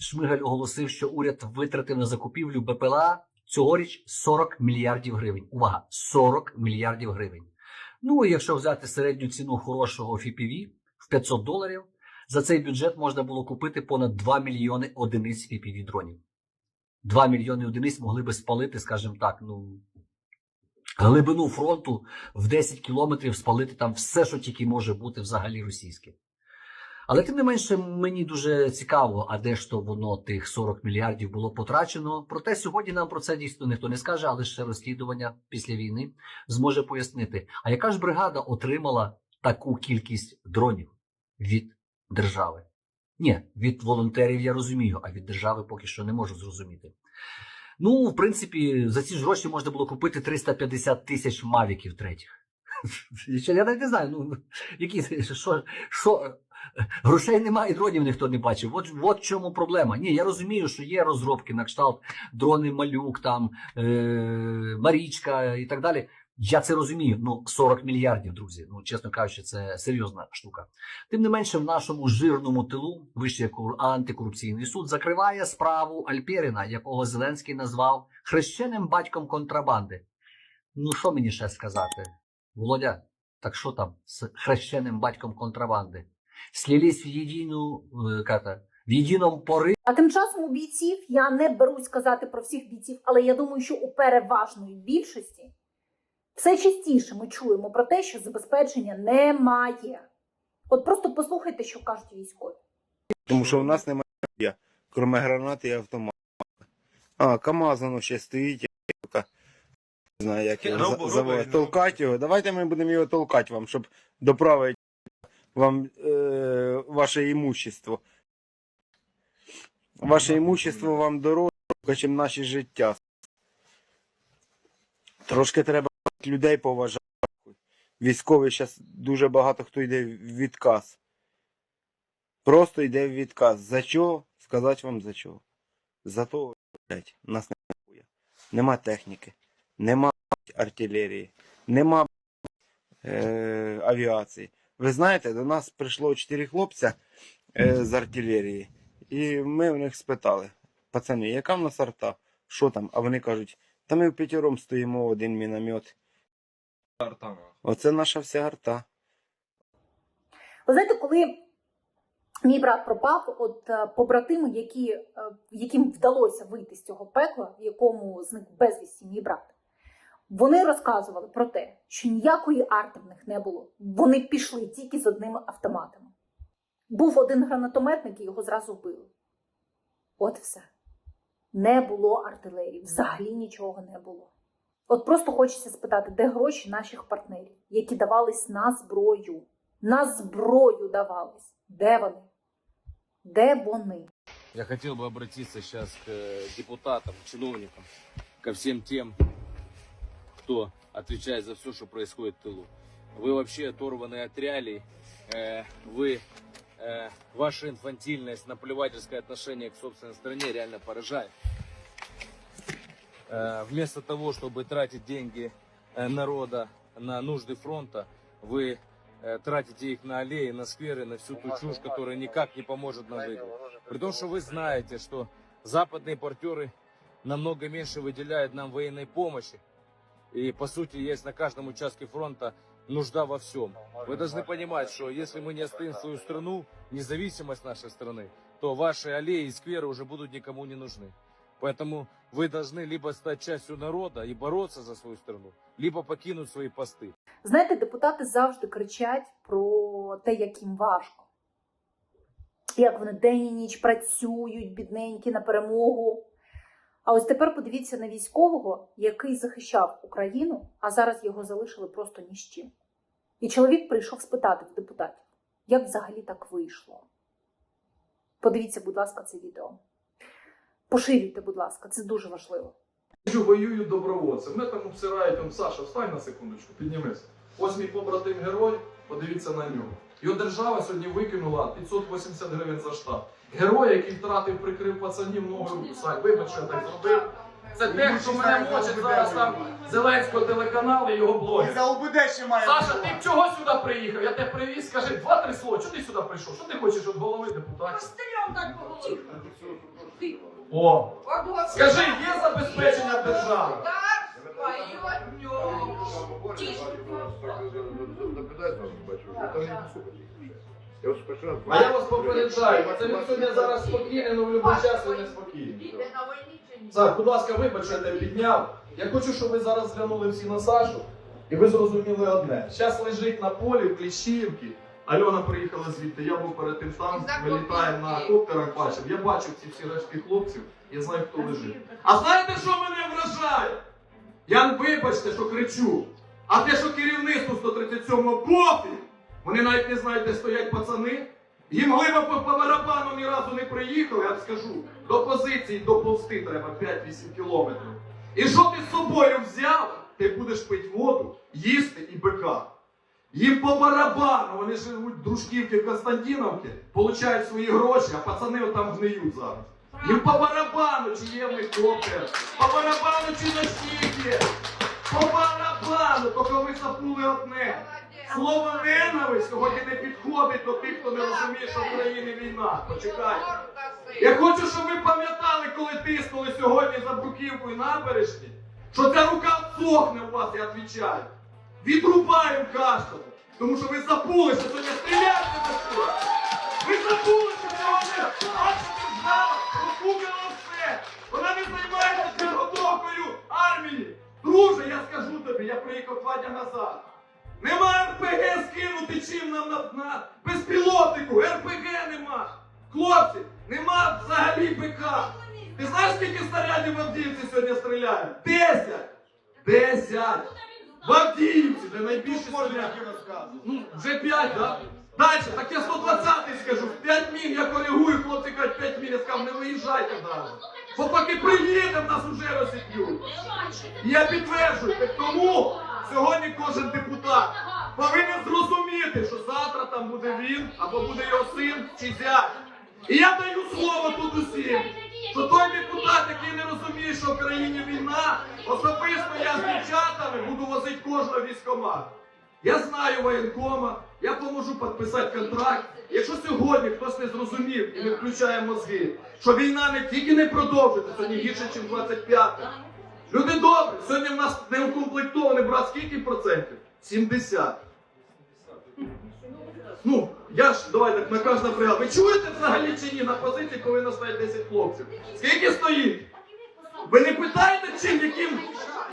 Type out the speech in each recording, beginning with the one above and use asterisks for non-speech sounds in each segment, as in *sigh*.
Шмигаль оголосив, що уряд витратив на закупівлю БПЛА цьогоріч 40 мільярдів гривень. Увага! 40 мільярдів гривень. Ну, і якщо взяти середню ціну хорошого FPV в 500 доларів, за цей бюджет можна було купити понад 2 мільйони одиниць FPV дронів. 2 мільйони одиниць могли би спалити, скажімо так, ну, глибину фронту в 10 кілометрів спалити там все, що тільки може бути взагалі російське. Але тим не менше, мені дуже цікаво, а де ж то воно тих 40 мільярдів було потрачено. Проте сьогодні нам про це дійсно ніхто не скаже, але ще розслідування після війни зможе пояснити. А яка ж бригада отримала таку кількість дронів від держави? Ні, від волонтерів я розумію, а від держави поки що не можу зрозуміти. Ну, в принципі, за ці ж гроші можна було купити 350 тисяч мавіків третіх. *laughs* Я навіть не знаю, ну які що, що грошей немає, і дронів ніхто не бачив. От, от чому проблема. Ні, я розумію, що є розробки на кшталт дрони малюк, там е, Марічка і так далі. Я це розумію. Ну 40 мільярдів, друзі. Ну чесно кажучи, це серйозна штука. Тим не менше, в нашому жирному тилу Вищий антикорупційний суд закриває справу Альпєріна, якого Зеленський назвав хрещеним батьком контрабанди. Ну що мені ще сказати? Володя, так що там з хрещеним батьком контрабанди? Слились в єдину, е, в єдиному пори. А тим часом у бійців я не берусь казати про всіх бійців, але я думаю, що у переважної більшості все частіше ми чуємо про те, що забезпечення немає. От просто послухайте, що кажуть військові. Тому що в нас немає, крім гранати і автомата. А, КАМАЗ воно ще стоїть, я не знаю, як його за- заводить. Толкати його. Давайте ми будемо його толкати вам, щоб доправити вам е, ваше імущество. Ваше імущество вам дороже, ніж наше життя. Трошки треба людей поважати. Військовий зараз дуже багато хто йде в відказ. Просто йде в відказ. За чого? Сказати вам за чого. За того, блядь, нас не Нема техніки, нема артилерії, нема е, авіації. Ви знаєте, до нас прийшло чотири хлопця е, з артилерії, і ми у них спитали: пацани, яка в нас арта? Що там? А вони кажуть, та ми в п'ятьором стоїмо один міномет. Оце наша вся арта. Ви знаєте, коли мій брат пропав, от е, побратими, які, е, яким вдалося вийти з цього пекла, в якому зник безвісті мій брат, вони розказували про те, що ніякої арти в них не було. Вони пішли тільки з одними автоматами. Був один гранатометник, і його зразу вбили. От все. Не було артилерії, взагалі нічого не було. От просто хочеться спитати, де гроші наших партнерів, які давались на зброю? На зброю давались. Де вони? Де вони? Я хотел бы обратиться сейчас к депутатам, чиновникам, ко всем тем, кто отвечает за все, что происходит в тылу. Вы вообще оторваны от реалий. Э, Вы, э, ваша инфантильность, наплевательское отношение к собственной стране реально поражает. Э, Вместо того, чтобы тратить деньги народа на нужды фронта, вы тратите их на аллеи, на скверы, на всю ту чушь, которая никак не поможет нам выиграть. При том, что вы знаете, что западные партнеры намного меньше выделяют нам военной помощи. И, по сути, есть на каждом участке фронта нужда во всем. Вы должны понимать, что если мы не оставим свою страну, независимость нашей страны, то ваши аллеи и скверы уже будут никому не нужны. Поэтому вы должны либо стать частью народа и бороться за свою страну, либо покинуть свои посты. Знаєте, депутати завжди кричать про те, як їм важко. Як вони день і ніч працюють, бідненькі на перемогу. А ось тепер подивіться на військового, який захищав Україну, а зараз його залишили просто ні з чим. І чоловік прийшов спитати в депутатів, як взагалі так вийшло. Подивіться, будь ласка, це відео. Поширюйте, будь ласка, це дуже важливо. Воюю добровольцем. Мене там обсирають, он, Саша, встань на секундочку, піднімись. Ось мій побратим герой, подивіться на нього. Його держава сьогодні викинула 580 гривень за штат. Герой, який втратив, прикрив пацанів ногою, Сань, вибач, що я так зробив. Це те, хто мене мочить зараз там Зеленського телеканалу і його І блогер. за УБД ще має Саша, ти чого сюди приїхав? Я тебе привіз, скажи два-три слова. Чого ти сюди прийшов? Що ти хочеш від голови депутатів? Постріляв так по голові. О, скажи, є забезпечення держави? Так. Тише. А я вас попереджаю, це сьогодні зараз спокійний, але в будь-який час він не спокійний. Іде на війні чи ні? Саш, будь ласка, вибач, що я тебе підняв. Я хочу, щоб ви зараз зглянули всі на Сашу, і ви зрозуміли одне. Зараз лежить на полі в Кліщівці. Альона приїхала звідти, я був перед тим там, ми літаємо на коптерах, бачив. Я бачив ці всі рештки хлопців, я знаю, хто лежить. А знаєте, що мене вражає? Я вибачте, що кричу. А те, що керівництво 137-го пофіг, вони навіть не знають, де стоять пацани. Їм глибоко по барабану ні разу не приїхали, я вам скажу. До позиції доповзти треба 5-8 кілометрів. І що ти з собою взяв? Ти будеш пити воду, їсти і бика. Їм по барабану, вони живуть в Константиновці, получають свої гроші, а пацани там гниють зараз. Їм по барабану, чи є в них по барабану, чи носіки, по барабану, тільки ви сапнули одне. Слово ненависть сьогодні не підходить до тих, хто не розуміє, що в Україні війна. Почекайте. Я хочу, щоб ви пам'ятали, коли тиснули сьогодні за бруківкою набережні, що ця рука сохне у вас, я відвічаю. Відрубаємо каштану. Тому що ви забули, що стріляти не що. Ви забули, що наша Хлопці, нема взагалі ПК. Ти знаєш, скільки снарядів в Авдіївці сьогодні стріляють? Десять! Десять! В Авдіївці, де найбільше стріляють. Ну, вже 5, да? Далі, так я 120-й скажу. 5 мін я коригую, хлопці кажуть 5 мін, я сказав, не виїжджайте далі. Бо поки приїдемо, нас уже розсіп'ють. І я підтверджую, так тому сьогодні кожен депутат повинен зрозуміти, що завтра там буде він, або буде його син чи зять. І я даю слово тут усім, що той депутат, який не розуміє, що в країні війна, особисто я з дівчатами буду возити кожного військомат. Я знаю воєнкома, я поможу підписати контракт. Якщо сьогодні хтось не зрозумів і не включає мозги, що війна не тільки не продовжиться, сьогодні гірше, ніж 25 Люди добрі, сьогодні в нас не укомплектований брат скільки процентів? 70. Ну, я ж давай так на кожна бригада. Ви чуєте взагалі чи ні на позиції повинно стояти 10 хлопців? Скільки стоїть? Ви не питаєте, чим яким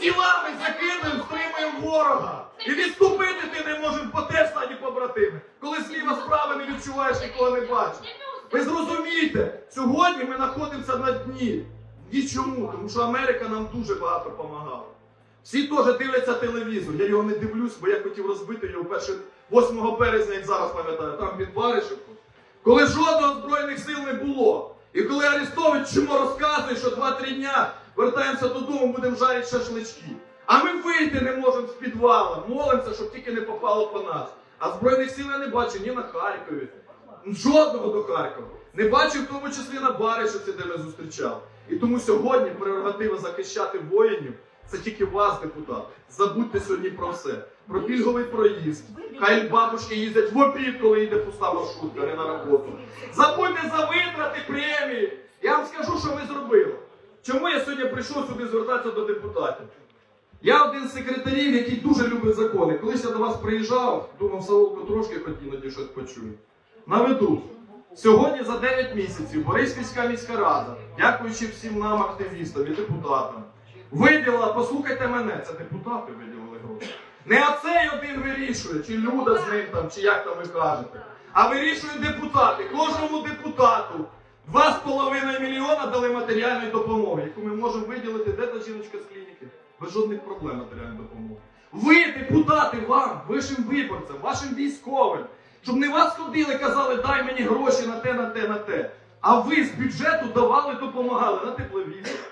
тілами закинуємо, стримуємо ворога? І відступити ти не можеш по теж стаді побратими, коли зліва справа не відчуваєш, нікого не бачиш. Ви зрозумієте, сьогодні ми знаходимося на дні. І чому? Тому що Америка нам дуже багато допомагала. Всі теж дивляться телевізор. Я його не дивлюсь, бо я хотів розбити його перше 8 березня, як зараз пам'ятаю, там під Баришевку. Коли жодного збройних сил не було. І коли Арестович чому розказує, що 2-3 дня вертаємося додому, будемо жарити шашлички. А ми вийти не можемо з підвала, молимося, щоб тільки не попало по нас. А збройних сил я не бачу ні на Харкові, жодного до Харкова. Не бачу в тому числі на Баришевці, де ми зустрічали. І тому сьогодні прерогатива захищати воїнів це тільки вас, депутат. Забудьте сьогодні про все. Про пільговий проїзд. Хай бабушки їздять в обід, коли йде пуста маршрутка, не на роботу. Забудьте за витрати премії. Я вам скажу, що ви зробили. Чому я сьогодні прийшов сюди звертатися до депутатів? Я один з секретарів, який дуже любить закони. Колись я до вас приїжджав, думав, Саволко трошки хоч іноді щось почую. Наведу. Сьогодні за 9 місяців Бориспільська міська рада, дякуючи всім нам, активістам і депутатам, виділила, послухайте мене, це депутати виділили гроші. Не оцей один вирішує, чи люда з ним там, чи як там ви кажете. А вирішують депутати. Кожному депутату 2,5 мільйона дали матеріальної допомоги, яку ми можемо виділити, де та жіночка з клініки. Без жодних проблем матеріальної допомоги. Ви, депутати, вам, вашим виборцям, вашим військовим, щоб не вас ходили, казали, дай мені гроші на те, на те, на те. А ви з бюджету давали, допомагали на тепловізор.